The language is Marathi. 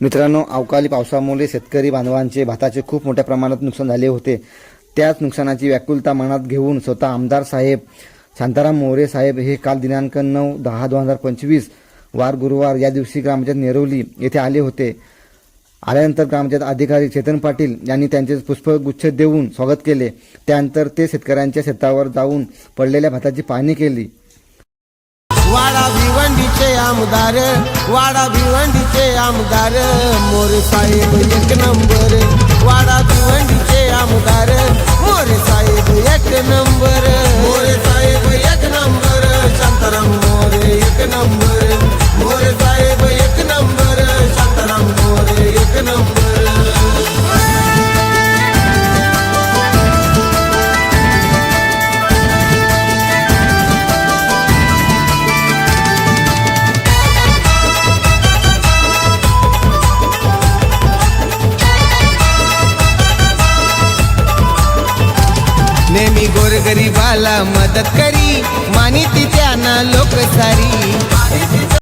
मित्रांनो अवकाळी पावसामुळे शेतकरी बांधवांचे भाताचे खूप मोठ्या प्रमाणात नुकसान झाले होते. त्याच नुकसानाची व्याकुलता मनात घेऊन स्वतः आमदार साहेब शांताराम मोरे साहेब हे काल दिनांक नऊ दहा दोन हजार पंचवीस वार गुरुवार या दिवशी ग्रामपंचायत नेरवली येथे आले होते. आल्यानंतर ग्रामपंचायत अधिकारी चेतन पाटील यांनी त्यांचे पुष्पगुच्छ देऊन स्वागत केले. त्यानंतर ते शेतकऱ्यांच्या शेतावर जाऊन पडलेल्या भाताची पाहणी केली. भिवंडीचे आमदार वाडा भिवंडीचे आमदार मोरे साहेब एक नंबर. वाडा भिवंडीचे आमदार मोरे साहेब एक नंबर. मोरे साहेब एक नंबर शांताराम मोरे एक नंबर. नेहमी मदत करी. मानिती त्यांना लोक सारी.